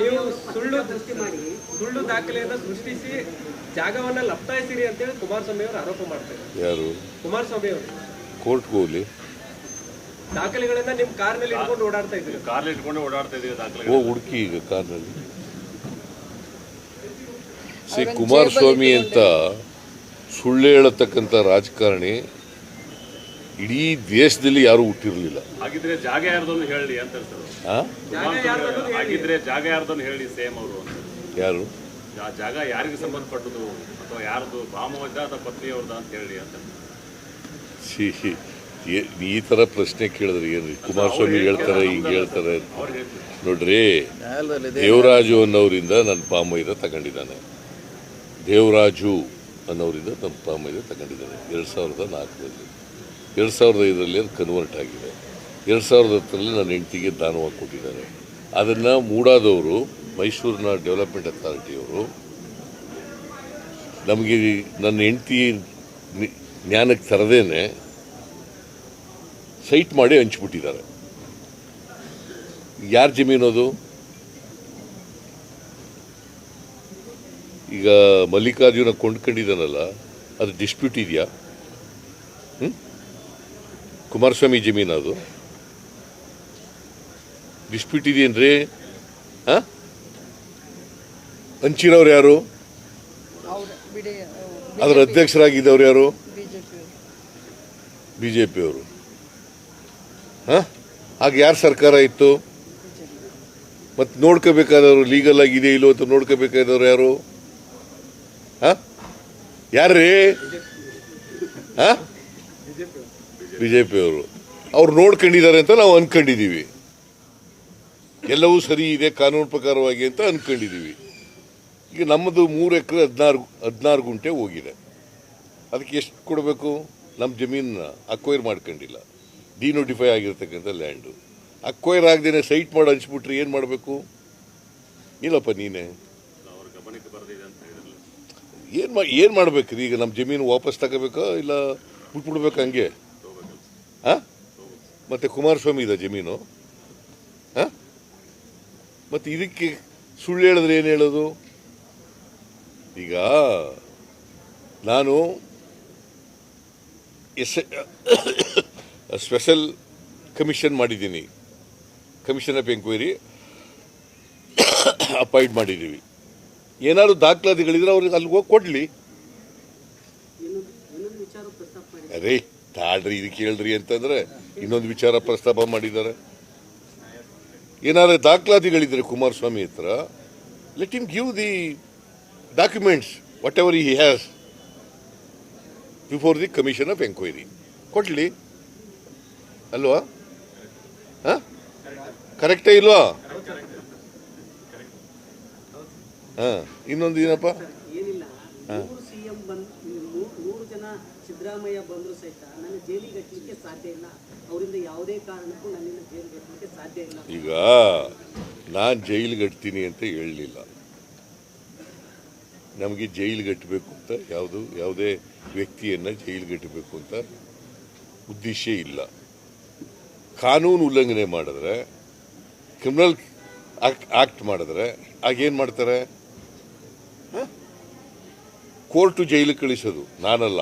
ನೀವು ಸುಳ್ಳು ಸುಳ್ಳು ದಾಖಲೆಯನ್ನ ಸೃಷ್ಟಿಸಿ ಜಾಗವನ್ನ ಲಪ್ತಾಯಿಸಿರಿ ಅಂತೇಳಿ ಕುಮಾರಸ್ವಾಮಿ ಅವರು ಆರೋಪ ಮಾಡ್ತಾರೆ ಯಾರು? ಕುಮಾರಸ್ವಾಮಿ ಅವರು. ಕೋರ್ಟ್ ಹೋಗ್ಲಿ. ದಾಖಲೆಗಳನ್ನ ನಿಮ್ ಕಾರ್ನಲ್ಲಿ ಇಟ್ಕೊಂಡು ಓಡಾಡ್ತಾ ಇದ್ರು ಕಾರ್ಲಿ ಇಟ್ಕೊಂಡು ಓಡಾಡ್ತಾ ಇದೀವಿ ದಾಖಲೆ ಹೋಗಿ ಹುಡುಕಿ ಈಗ ಕಾರ್ನಲ್ಲಿ. ಸಿ ಕುಮಾರಸ್ವಾಮಿ ಅಂತ ಸುಳ್ಳು ಹೇಳತಕ್ಕಂಥ ರಾಜಕಾರಣಿ ಇಡೀ ದೇಶದಲ್ಲಿ ಯಾರೂ ಹುಟ್ಟಿರಲಿಲ್ಲ. ಹಾಗಿದ್ರೆ ಜಾಗ ಯಾರ್ದೊಂದು ಹೇಳಿ ಅಂತ ಸರ್ ಆ? ಹಾಗಿದ್ರೆ ಜಾಗ ಯಾರ್ದೊಂದು ಹೇಳಿ ಸೇಮ್ ಅವರು ಅಂತ. ಯಾರು? ಆ ಜಾಗ ಯಾರಿಗೆ ಸಂಬಂಧಪಟ್ಟದು ಅಥವಾ ಯಾರ್ದು ಭಾಮವದ್ದ ಅಥವಾ ಪತ್ನಿಯವ್ರದ ಅಂತ ಹೇಳಿ ಅಂತ. ಈ ಥರ ಪ್ರಶ್ನೆ ಕೇಳಿದ್ರೆ ಏನ್ರಿ? ಕುಮಾರಸ್ವಾಮಿ ಹೇಳ್ತಾರೆ ಹಿಂಗೆ ಹೇಳ್ತಾರೆ. ಅಂತ. ಅವ್ರು ಹೇಳ್ತಾರೆ. ನೋಡ್ರಿ ದೇವರಾಜು ಅನ್ನೋರಿಂದ ನನ್ನ ಪಾಮೈದ ತಗೊಂಡಿದ್ದಾನೆ. ದೇವರಾಜು ಅನ್ನೋರಿಂದ ನನ್ನ ಪಾಮೈದ ತಗೊಂಡಿದ್ದಾನೆ. ಎರಡು ಸಾವಿರದ ನಾಲ್ಕರಲ್ಲಿ. ಎರಡು ಸಾವಿರದ ಐದರಲ್ಲಿ ಅದು ಕನ್ವರ್ಟ್ ಆಗಿದೆ. ಎರಡು ಸಾವಿರದ ಹತ್ತರಲ್ಲಿ ನನ್ನ ಹೆಂಡತಿಗೆ ದಾನವಾಗಿ ಕೊಟ್ಟಿದ್ದಾರೆ. ಅದನ್ನು ಮೂಡಾದವರು, ಮೈಸೂರಿನ ಡೆವಲಪ್ಮೆಂಟ್ ಅಥಾರಿಟಿಯವರು ನಮಗೆ ನನ್ನ ಹೆಂಡತಿ ಜ್ಞಾನಕ್ಕೆ ತರದೇನೆ ಸೈಟ್ ಮಾಡಿ ಹಂಚ್ಬಿಟ್ಟಿದ್ದಾರೆ. ಯಾರ ಜಮೀನು ಅದು? ಈಗ ಮಲ್ಲಿಕಾರ್ಜುನ ಕೊಂಡ್ಕೊಂಡಿದ್ದಾನಲ್ಲ, ಅದು ಡಿಸ್ಪ್ಯೂಟ್ ಇದೆಯಾ? ಕುಮಾರಸ್ವಾಮಿ ಜಮೀನು ಅದು. ಡಿಸ್ಪ್ಯೂಟ್ ಇದೆಯೇನ್ರಿ? ಹಾಂ? ಹಂಚಿನವ್ರು ಯಾರು? ಅದರ ಅಧ್ಯಕ್ಷರಾಗಿದ್ದವ್ರು ಯಾರು? ಬಿ ಜೆ ಪಿಯವರು ಹಾಂ? ಆಗ ಯಾರು ಸರ್ಕಾರ ಇತ್ತು? ಮತ್ತು ನೋಡ್ಕೋಬೇಕಾದವರು ಲೀಗಲ್ ಆಗಿದೆ ಇಲ್ಲೋ ಅಂತ ನೋಡ್ಕೋಬೇಕಾದವ್ರು ಯಾರು? ಹಾಂ? ಯಾರ್ರೀ? ಹಾಂ? ಬಿ ಜೆ ಪಿಯವರು ಅವ್ರು ನೋಡ್ಕೊಂಡಿದ್ದಾರೆ ಅಂತ ನಾವು ಅನ್ಕೊಂಡಿದ್ದೀವಿ. ಎಲ್ಲವೂ ಸರಿ ಇದೆ ಕಾನೂನು ಪ್ರಕಾರವಾಗಿ ಅಂತ ಅನ್ಕೊಂಡಿದ್ದೀವಿ. ಈಗ ನಮ್ಮದು ಮೂರು ಎಕರೆ ಹದಿನಾರು ಹದಿನಾರು ಗುಂಟೆ ಹೋಗಿದೆ. ಅದಕ್ಕೆ ಎಷ್ಟು ಕೊಡಬೇಕು? ನಮ್ಮ ಜಮೀನನ್ನ ಅಕ್ವೈರ್ ಮಾಡ್ಕೊಂಡಿಲ್ಲ. ಡಿನೋಟಿಫೈ ಆಗಿರ್ತಕ್ಕಂಥ ಲ್ಯಾಂಡು ಅಕ್ವೈರ್ ಆಗದೇನೆ ಸೈಟ್ ಮಾಡಿ ಹಂಚ್ಬಿಟ್ರೆ ಏನು ಮಾಡಬೇಕು? ಇಲ್ಲಪ್ಪ ನೀನೇ. ಏನು ಮಾ, ಏನು ಮಾಡ್ಬೇಕ್ರಿ? ಈಗ ನಮ್ಮ ಜಮೀನು ವಾಪಸ್ ತಗೋಬೇಕಾ ಇಲ್ಲ ಬಿಟ್ಬಿಡ್ಬೇಕು ಹಂಗೆ? ಹಾಂ ಮತ್ತು ಕುಮಾರಸ್ವಾಮಿ ಇದೆ ಜಮೀನು. ಹಾಂ ಮತ್ತು ಇದಕ್ಕೆ ಸುಳ್ಳು ಹೇಳಿದ್ರೆ ಏನು ಹೇಳೋದು? ಈಗ ನಾನು ಎಸ್ ಸ್ಪೆಷಲ್ ಕಮಿಷನ್ ಮಾಡಿದ್ದೀನಿ. ಕಮಿಷನ್ ಆಫ್ ಎಂಕ್ವೈರಿ ಅಪಾಯಿಂಟ್ ಮಾಡಿದ್ದೀವಿ. ಏನಾದ್ರು ದಾಖಲಾತಿಗಳಿದ್ರೆ ಅವ್ರಿಗೆ ಅಲ್ಲಿಗೆ ಹೋಗಿ ಕೊಡಲಿ. ಅರೇ ತಾಳ್ರಿ, ಇದು ಕೇಳ್ರಿ ಅಂತಂದ್ರೆ ಇನ್ನೊಂದು ವಿಚಾರ ಪ್ರಸ್ತಾಪ ಮಾಡಿದ್ದಾರೆ. ಏನಾದ್ರು ದಾಖಲಾತಿಗಳಿದ್ರೆ ಕುಮಾರಸ್ವಾಮಿ ಹತ್ರ let him give the documents whatever he has before the commission of enquiry ಕೊಡ್ಲಿ. ಅಲ್ವಾ? ಹಾಂ? ಕರೆಕ್ಟೇ ಇಲ್ವಾ? ಹಾಂ, ಇನ್ನೊಂದು ಏನಪ್ಪ? ಏನಿಲ್ಲ ನೂರು ಸಿಎಂ ಬಂದ್ ನೂ- ನೂರು ಜನ ಸಿದ್ದರಾಮಯ್ಯ ಬಂದ್ರು ಸಹಿತ ನನ್ನ ಜೈಲಿಗೆ ಹಚ್ಚಲಿಕ್ಕೆ ಸಾಧ್ಯ ಇಲ್ಲ. ಅವರಿಂದ ಯಾವುದೇ ಕಾರಣಕ್ಕೂ ನನ್ನಿಂದ ಜೈಲಿಗೆ ಹಚ್ಚಲಿಕ್ಕೆ ಸಾಧ್ಯ ಇಲ್ಲ. ಈಗ ನಾನು ಜೈಲಿಗೆ ಕಟ್ತೀನಿ ಅಂತ ಹೇಳಲಿಲ್ಲ. ನಮಗೆ ಜೈಲಿಗೆ ಕಟ್ಟಬೇಕು ಅಂತ ಯಾವುದು, ಯಾವುದೇ ವ್ಯಕ್ತಿಯನ್ನು ಜೈಲಿಗೆ ಕಟ್ಟಬೇಕು ಅಂತ ಉದ್ದೇಶ ಇಲ್ಲ. ಕಾನೂನು ಉಲ್ಲಂಘನೆ ಮಾಡಿದ್ರೆ, ಕ್ರಿಮಿನಲ್ ಆಕ್ಟ್ ಮಾಡಿದ್ರೆ ಆಗೇನು ಮಾಡ್ತಾರೆ? ಕೋರ್ಟು ಜೈಲಿಗೆ ಕಳಿಸೋದು. ನಾನಲ್ಲ.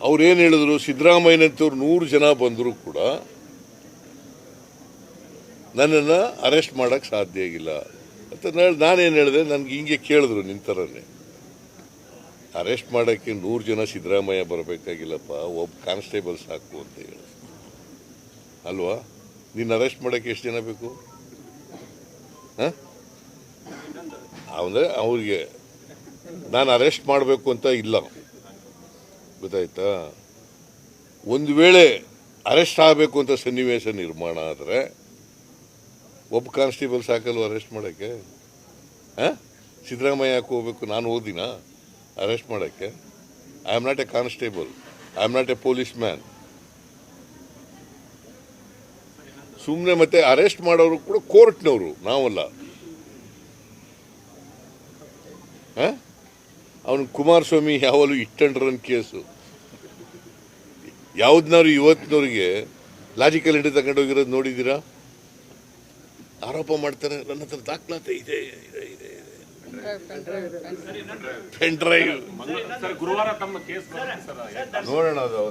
ಅವ್ರೇನು ಹೇಳಿದ್ರು? ಸಿದ್ದರಾಮಯ್ಯನಂತವ್ರು ನೂರು ಜನ ಬಂದರೂ ಕೂಡ ನನ್ನನ್ನು ಅರೆಸ್ಟ್ ಮಾಡೋಕ್ಕೆ ಸಾಧ್ಯ ಆಗಿಲ್ಲ ಅಂತ ನಾನ್- ನಾನೇನು ಹೇಳಿದೆ? ನನಗೆ ಹಿಂಗೆ ಕೇಳಿದ್ರು ನಿನ್ನ ಥರನೇ ಅರೆಸ್ಟ್ ಮಾಡೋಕ್ಕೆ ನೂರು ಜನ ಸಿದ್ದರಾಮಯ್ಯ ಬರಬೇಕಾಗಿಲ್ಲಪ್ಪ ಒಬ್ಬ ಕಾನ್ಸ್ಟೇಬಲ್ ಸಾಕು ಅಂತ ಹೇಳಿ. ಅಲ್ವಾ? ನೀನು ಅರೆಸ್ಟ್ ಮಾಡೋಕ್ಕೆ ಎಷ್ಟು ಜನ ಬೇಕು? ಹಾಂ? ಅಂದರೆ ಅವ್ರಿಗೆ ನಾನು ಅರೆಸ್ಟ್ ಮಾಡಬೇಕು ಅಂತ ಇಲ್ಲ. ಗೊತ್ತಾಯ್ತಾ ಒಂದು ವೇಳೆ ಅರೆಸ್ಟ್ ಆಗಬೇಕು ಅಂತ ಸನ್ನಿವೇಶ ನಿರ್ಮಾಣ ಆದರೆ ಒಬ್ಬ ಕಾನ್ಸ್ಟೇಬಲ್ ಸಾಕಲ್ವ ಅರೆಸ್ಟ್ ಮಾಡೋಕ್ಕೆ? ಹಾಂ? ಸಿದ್ದರಾಮಯ್ಯ ಯಾಕೆ ಹೋಗ್ಬೇಕು? ನಾನು ಓದಿನ ಅರೆಸ್ಟ್ ಮಾಡೋಕ್ಕೆ? I am not a constable I am not a policeman ಸುಮ್ಮನೆ ಮತ್ತೆ ಅರೆಸ್ಟ್ ಮಾಡೋರು ಕೂಡ ಕೋರ್ಟ್ನವರು ನಾವಲ್ಲ. ಅವನು ಕುಮಾರಸ್ವಾಮಿ ಯಾವಾಗಲೂ ಇಟ್ಟಂಡ್ರನ್ ಕೇಸು. ಯಾವ್ದನ್ನಾರು ಇವತ್ತಿನವ್ರಿಗೆ ಲಾಜಿಕಲ್ ಹಿಡಿದು ತಗೊಂಡು ಹೋಗಿರೋದು ನೋಡಿದ್ದೀರಾ? ಆರೋಪ ಮಾಡ್ತಾರೆ ನನ್ನ ಹತ್ರ ದಾಖಲಾತಿ ಇದೆ ಇದೆ ಇದೆ ಇದೆ. ಪೆನ್ ಡ್ರೈವ್ ಸರ್ ಗುರುವಾರ ತಮ್ಮ ಕೇಸ್ ಸರ್ ನೋಡೋಣ ಅದು